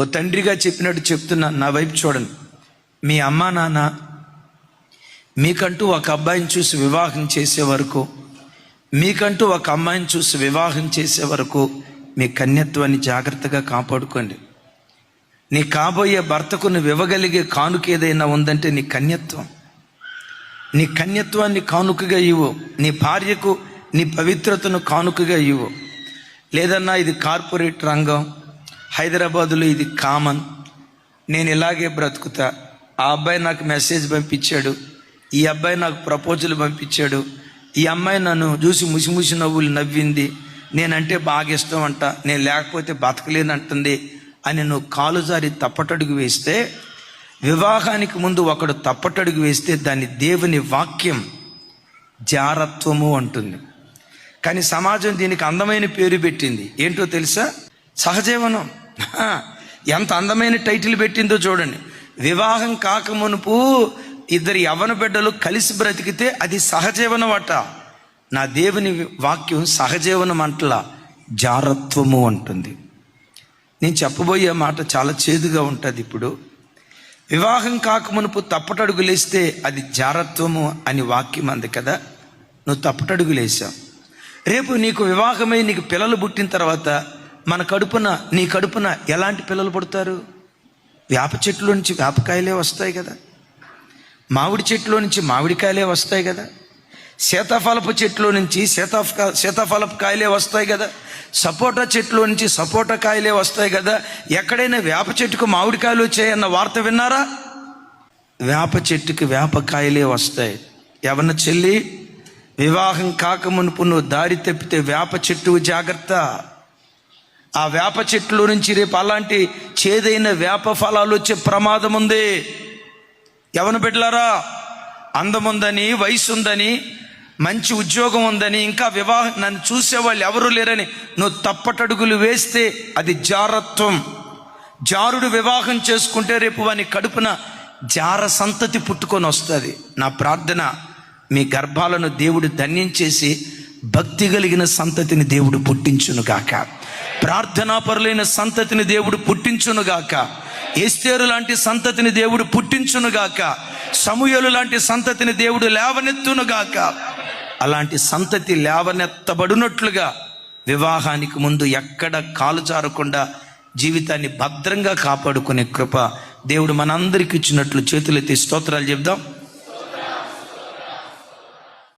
ఓ తండ్రిగా చెప్పినట్టు చెప్తున్నా నా వైపు చూడండి. మీ అమ్మా నాన్న మీకంటూ ఒక అబ్బాయిని చూసి వివాహం చేసే వరకు మీకంటూ ఒక అమ్మాయిని చూసి వివాహం చేసే వరకు మీ కన్యత్వాన్ని జాగ్రత్తగా కాపాడుకోండి. నీ కాబోయే భర్తకు నువ్వు ఇవ్వగలిగే కానుక ఏదైనా ఉందంటే నీ కన్యత్వం. నీ కన్యత్వాన్ని కానుకగా ఇవ్వు. నీ భార్యకు నీ పవిత్రతను కానుకగా ఇవ్వు. లేదన్నా ఇది కార్పొరేట్ రంగం హైదరాబాదులో ఇది కామన్ నేను ఇలాగే బ్రతుకుతా. ఆ అబ్బాయి నాకు మెసేజ్ పంపించాడు. ఈ అబ్బాయి నాకు ప్రపోజల్ పంపించాడు. ఈ అమ్మాయి నన్ను చూసి ముసిముసి నవ్వులు నవ్వింది. నేనంటే బాగా ఇష్టం అంట. నేను లేకపోతే బతకలేనంటుంది అని నువ్వు కాలు జారి తప్పటడుగు వేస్తే వివాహానికి ముందు ఒకడు తప్పటడుగు వేస్తే దాన్ని దేవుని వాక్యం జారత్వము అంటుంది. కానీ సమాజం దీనికి అందమైన పేరు పెట్టింది. ఏంటో తెలుసా? సహజీవనం. ఎంత అందమైన టైటిల్ పెట్టిందో చూడండి. వివాహం కాకమునుపు ఇద్దరు యవన బిడ్డలు కలిసి బ్రతికితే అది సహజీవనం అట నా దేవుని వాక్యం సహజీవనం అంటలా జారత్వము అంటుంది. నేను చెప్పబోయే మాట చాలా చేదుగా ఉంటుంది ఇప్పుడు. వివాహం కాకమునుపు తప్పటడుగులేస్తే అది జారత్వము అని వాక్యం అంది కదా. నువ్వు తప్పటడుగులేసావు రేపు నీకు వివాహమై నీకు పిల్లలు పుట్టిన తర్వాత మన కడుపున నీ కడుపున ఎలాంటి పిల్లలు పుడతారు? వేప చెట్లో నుంచి వేపకాయలే వస్తాయి కదా. మామిడి చెట్లో నుంచి మామిడికాయలే వస్తాయి కదా. సీతాఫలపు చెట్లో నుంచి సీతాఫ సీతాఫలపు కాయలే వస్తాయి కదా. సపోటా చెట్లో నుంచి సపోటా కాయలే వస్తాయి కదా. ఎక్కడైనా వేప చెట్టుకు మామిడికాయలు వచ్చాయన్న వార్త విన్నారా? వేప చెట్టుకి వేపకాయలే వస్తాయి. ఎవరిన చెల్లి? వివాహం కాకమునుపు నువ్వు దారి తప్పితే వేప చెట్టు జాగ్రత్త. ఆ వేప చెట్లు నుంచి రేపు అలాంటి చేదైన వేప ఫలాలు వచ్చే ప్రమాదం ఉంది. ఎవరు బిడ్డలారా? అందముందని వయసు ఉందని మంచి ఉద్యోగం ఉందని ఇంకా వివాహం నన్ను చూసేవాళ్ళు ఎవరు లేరని నువ్వు తప్పటడుగులు వేస్తే అది జారత్వం. జారుడు వివాహం చేసుకుంటే రేపు వాని కడుపున జార సంతతి పుట్టుకొని వస్తుంది. నా ప్రార్థన మీ గర్భాలను దేవుడు ధన్యం చేసి భక్తి కలిగిన సంతతిని దేవుడు పుట్టించునుగాక ప్రార్థనాపరులైన సంతతిని దేవుడు పుట్టించునుగాక ఏస్తేరు లాంటి సంతతిని దేవుడు పుట్టించునుగాక సమూయలు లాంటి సంతతిని దేవుడు లేవనెత్తునుగాక అలాంటి సంతతి లేవనెత్తబడినట్లుగా వివాహానికి ముందు ఎక్కడ కాలు జారకుండా జీవితాన్ని భద్రంగా కాపాడుకునే కృప దేవుడు మనందరికి ఇచ్చినట్లు చేతులెత్తి స్తోత్రాలు చెప్దాం.